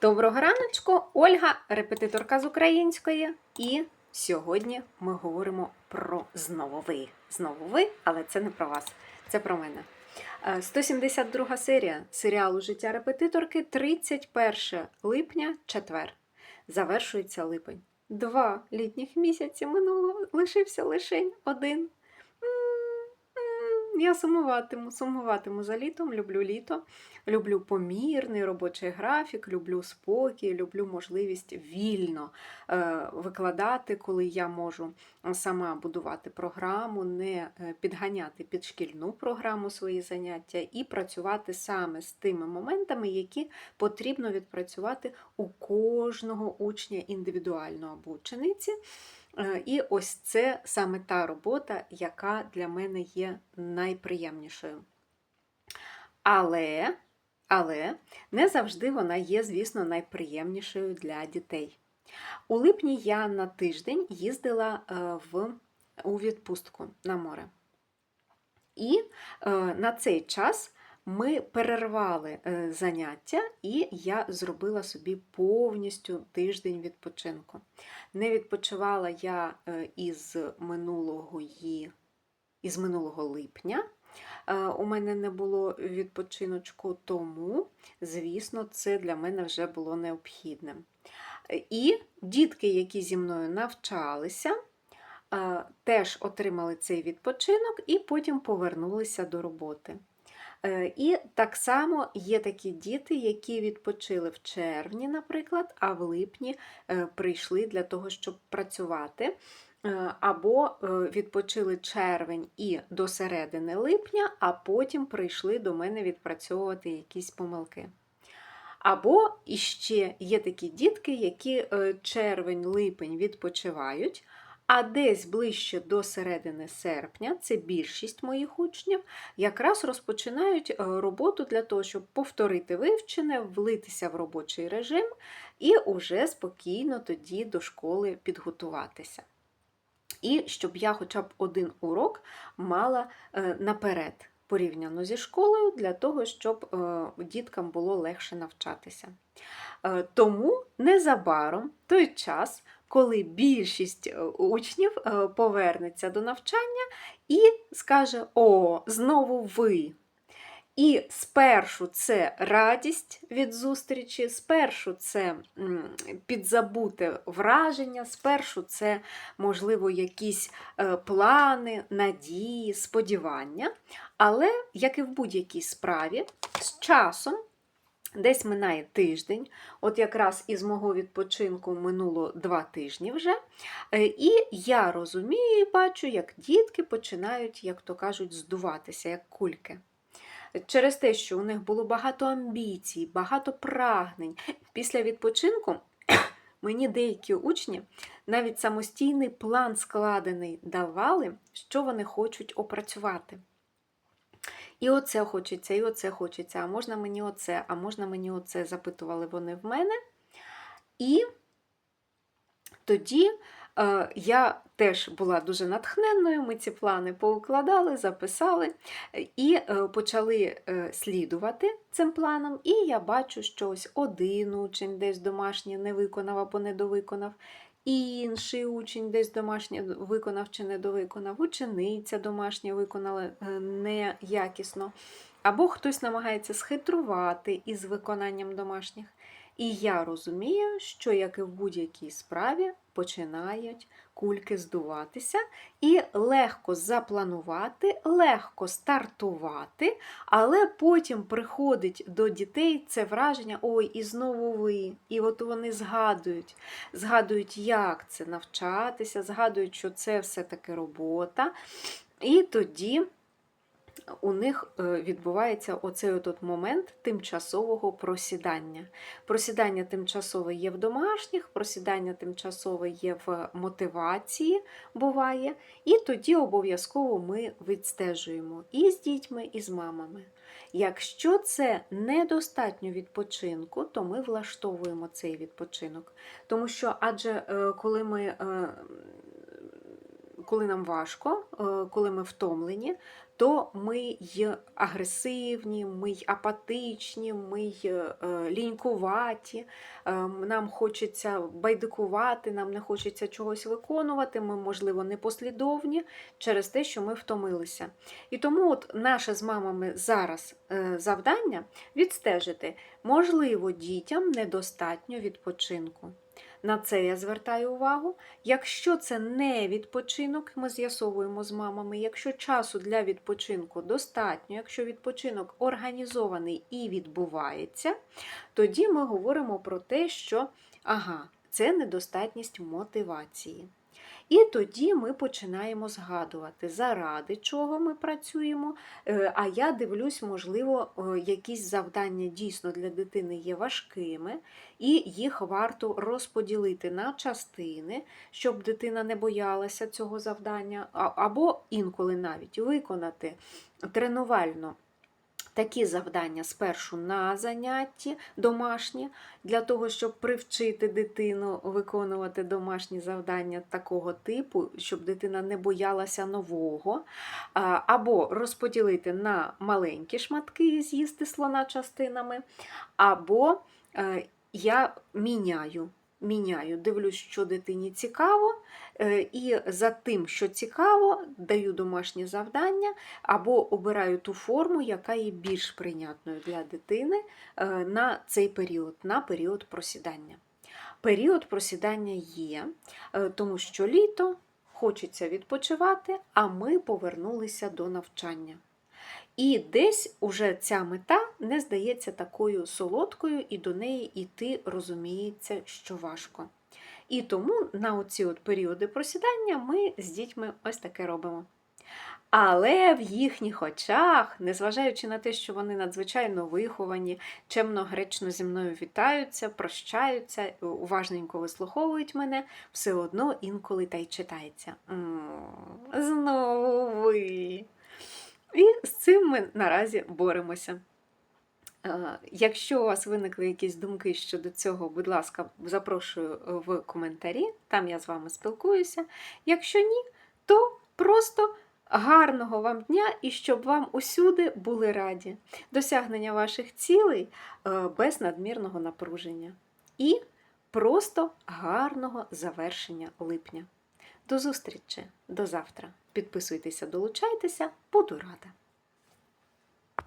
Доброго раночку, Ольга, репетиторка з української. І сьогодні ми говоримо про знову ви. Знову ви, але це не про вас, це про мене. Е, 172 серія серіалу Життя репетиторки 31 липня, четвер. Завершується липень. Два літніх місяці минуло, лишився лишень один. М, Я сумуватиму, сумуватиму за літом, люблю літо. Люблю помірний робочий графік, люблю спокій, люблю можливість вільно е, викладати, коли я можу сама будувати програму, не е, підганяти під шкільну програму свої заняття і працювати саме з тими моментами, які потрібно відпрацювати у кожного учня індивідуально або учениці. Е, І ось це саме та робота, яка для мене є найприємнішою. Але, але не завжди вона є, звісно, найприємнішою для дітей. У липні я на тиждень їздила е, в, у відпустку на море. І е, на цей час ми перервали е, заняття, і я зробила собі повністю тиждень відпочинку. Не відпочивала я е, із минулого, із минулого липня. Е, У мене не було відпочиночку, тому, звісно, це для мене вже було необхідним. І дітки, які зі мною навчалися, теж отримали цей відпочинок і потім повернулися до роботи. Е, І так само є такі діти, які відпочили в червні, наприклад, а в липні е, прийшли для того, щоб працювати. Е, Або відпочили червень і до середини липня, а потім прийшли до мене відпрацьовувати якісь помилки. Або іще є такі дітки, які червень-липень відпочивають, а десь ближче до середини серпня, це більшість моїх учнів, якраз розпочинають е, роботу для того, щоб повторити вивчене, влитися в робочий режим і уже спокійно тоді до школи підготуватися. І щоб я хоча б один урок мала е, наперед порівняно зі школою, для того, щоб е, діткам було легше навчатися. Тому незабаром той час, коли більшість е, учнів е, повернеться до навчання і скаже: О, знову ви! І спершу це радість від зустрічі, спершу це підзабуте враження, спершу це, можливо, якісь е, плани, надії, сподівання. Але, як і в будь-якій справі, з часом. Десь минає тиждень, от якраз із мого відпочинку минуло два тижні вже. Е, І я розумію і бачу, як дітки починають, як то кажуть, здуватися, як кульки через те, що у них було багато амбіцій, багато прагнень. Після відпочинку мені деякі учні навіть самостійний план складений давали, що вони хочуть опрацювати. І оце хочеться, і оце хочеться, а можна мені оце, а можна мені оце, запитували вони в мене. І тоді е, я теж була дуже натхненною, ми ці плани поукладали, записали е, і е, почали е, слідувати цим планам. І я бачу, що ось один учень десь домашнє не виконав або недовиконав, інший учень десь домашнє виконав чи не довиконав, учениця домашнє виконала е, неякісно. Або хтось намагається схитрувати із виконанням домашніх. І я розумію, що, як і в будь-якій справі, починають кульки здуватися, і легко запланувати, легко стартувати, але потім приходить до дітей це враження: ой, і знову ви. І от вони згадують, згадують, як це навчатися, згадують, що це все-таки робота. І тоді у них е, відбувається оцей от момент тимчасового просідання. Просідання тимчасове є в домашніх, просідання тимчасове є в мотивації, буває, і тоді обов'язково ми відстежуємо і з дітьми, і з мамами. Якщо це недостатньо відпочинку, то ми влаштовуємо цей відпочинок. Тому що, адже е, коли ми е, коли нам важко, коли ми втомлені, то ми й агресивні, ми й апатичні, ми й е, лінькуваті, е, нам хочеться байдикувати, нам не хочеться чогось виконувати, ми, можливо, непослідовні через те, що ми втомилися. І тому от наше з мамами зараз е, завдання відстежити, можливо, дітям недостатньо відпочинку. На це я звертаю увагу. Якщо це не відпочинок, ми з'ясовуємо з мамами, якщо часу для відпочинку достатньо, якщо відпочинок організований і відбувається, тоді ми говоримо про те, що ага, це недостатність мотивації. І тоді ми починаємо згадувати, заради чого ми працюємо. Е, А я дивлюсь, можливо, е, якісь завдання дійсно для дитини є важкими, і їх варто розподілити на частини, щоб дитина не боялася цього завдання, або інколи навіть виконати тренувально. Такі завдання спершу на занятті домашні, для того, щоб привчити дитину виконувати домашні завдання такого типу, щоб дитина не боялася нового, або розподілити на маленькі шматки і з'їсти слона частинами, або е, я міняю. Міняю, дивлюсь, що дитині цікаво, і за тим, що цікаво, даю домашні завдання або обираю ту форму, яка є більш прийнятною для дитини е, на цей період, на період просідання. Період просідання є, е, тому що літо хочеться відпочивати, а ми повернулися до навчання. І десь уже ця мета не здається такою солодкою, і до неї йти розуміється, що важко. І тому на оці от періоди просідання ми з дітьми ось таке робимо. Але в їхніх очах, незважаючи на те, що вони надзвичайно виховані, чемно гречно зі мною вітаються, прощаються, уважненько вислуховують мене, все одно інколи та й читається. Знову ви. І з цим ми наразі боремося. Е, Якщо у вас виникли якісь думки щодо цього, будь ласка, запрошую в коментарі, там я з вами спілкуюся. Якщо ні, то просто гарного вам дня і щоб вам усюди були раді. Досягнення ваших цілей е, без надмірного напруження. І просто гарного завершення липня. До зустрічі, до завтра. Підписуйтеся, долучайтеся, буду рада.